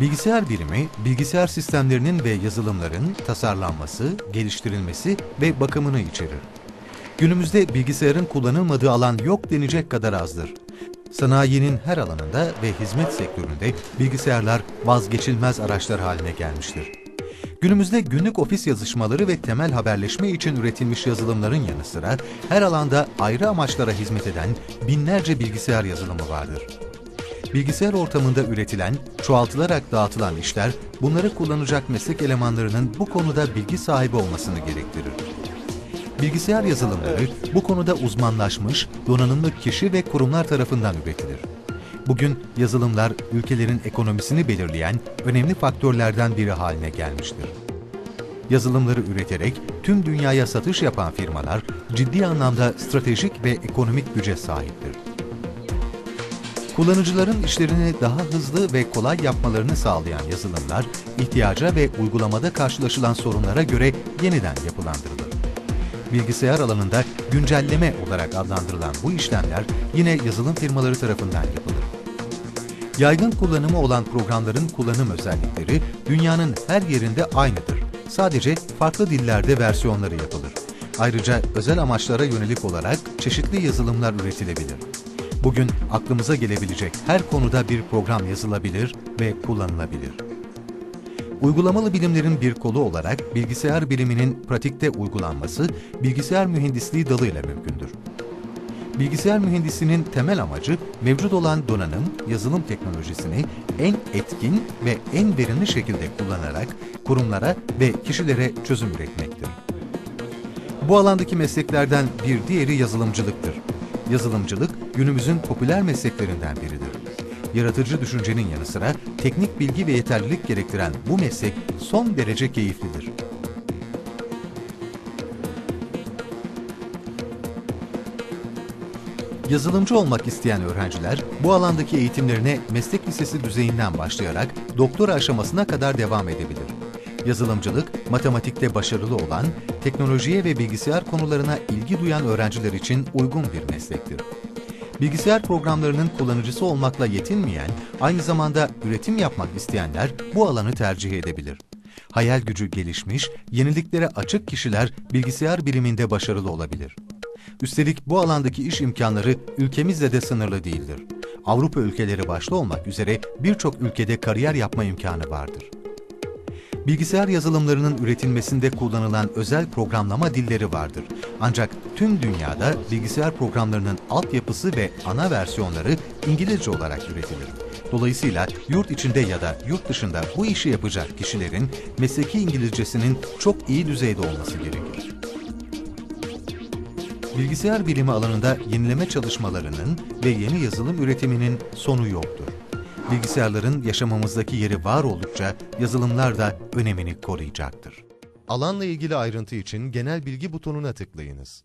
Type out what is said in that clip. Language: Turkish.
Bilgisayar bilimi, bilgisayar sistemlerinin ve yazılımların tasarlanması, geliştirilmesi ve bakımını içerir. Günümüzde bilgisayarın kullanılmadığı alan yok denecek kadar azdır. Sanayinin her alanında ve hizmet sektöründe bilgisayarlar vazgeçilmez araçlar haline gelmiştir. Günümüzde günlük ofis yazışmaları ve temel haberleşme için üretilmiş yazılımların yanı sıra her alanda ayrı amaçlara hizmet eden binlerce bilgisayar yazılımı vardır. Bilgisayar ortamında üretilen, çoğaltılarak dağıtılan işler, bunları kullanacak meslek elemanlarının bu konuda bilgi sahibi olmasını gerektirir. Bilgisayar yazılımları bu konuda uzmanlaşmış, donanımlı kişi ve kurumlar tarafından üretilir. Bugün yazılımlar ülkelerin ekonomisini belirleyen önemli faktörlerden biri haline gelmiştir. Yazılımları üreterek tüm dünyaya satış yapan firmalar ciddi anlamda stratejik ve ekonomik güce sahiptir. Kullanıcıların işlerini daha hızlı ve kolay yapmalarını sağlayan yazılımlar, ihtiyaca ve uygulamada karşılaşılan sorunlara göre yeniden yapılandırılır. Bilgisayar alanında güncelleme olarak adlandırılan bu işlemler yine yazılım firmaları tarafından yapılır. Yaygın kullanımı olan programların kullanım özellikleri dünyanın her yerinde aynıdır. Sadece farklı dillerde versiyonları yapılır. Ayrıca özel amaçlara yönelik olarak çeşitli yazılımlar üretilebilir. Bugün aklımıza gelebilecek her konuda bir program yazılabilir ve kullanılabilir. Uygulamalı bilimlerin bir kolu olarak bilgisayar biliminin pratikte uygulanması bilgisayar mühendisliği dalıyla mümkündür. Bilgisayar mühendisliğinin temel amacı mevcut olan donanım, yazılım teknolojisini en etkin ve en verimli şekilde kullanarak kurumlara ve kişilere çözüm üretmektir. Bu alandaki mesleklerden bir diğeri yazılımcılıktır. Yazılımcılık günümüzün popüler mesleklerinden biridir. Yaratıcı düşüncenin yanı sıra teknik bilgi ve yeterlilik gerektiren bu meslek son derece keyiflidir. Yazılımcı olmak isteyen öğrenciler bu alandaki eğitimlerine meslek lisesi düzeyinden başlayarak doktora aşamasına kadar devam edebilir. Yazılımcılık, matematikte başarılı olan, teknolojiye ve bilgisayar konularına ilgi duyan öğrenciler için uygun bir meslektir. Bilgisayar programlarının kullanıcısı olmakla yetinmeyen, aynı zamanda üretim yapmak isteyenler bu alanı tercih edebilir. Hayal gücü gelişmiş, yeniliklere açık kişiler bilgisayar biliminde başarılı olabilir. Üstelik bu alandaki iş imkanları ülkemizle de sınırlı değildir. Avrupa ülkeleri başta olmak üzere birçok ülkede kariyer yapma imkanı vardır. Bilgisayar yazılımlarının üretilmesinde kullanılan özel programlama dilleri vardır. Ancak tüm dünyada bilgisayar programlarının altyapısı ve ana versiyonları İngilizce olarak üretilir. Dolayısıyla yurt içinde ya da yurt dışında bu işi yapacak kişilerin mesleki İngilizcesinin çok iyi düzeyde olması gerekir. Bilgisayar bilimi alanında yenileme çalışmalarının ve yeni yazılım üretiminin sonu yoktur. Bilgisayarların yaşamımızdaki yeri var oldukça yazılımlar da önemini koruyacaktır. Alanla ilgili ayrıntı için genel bilgi butonuna tıklayınız.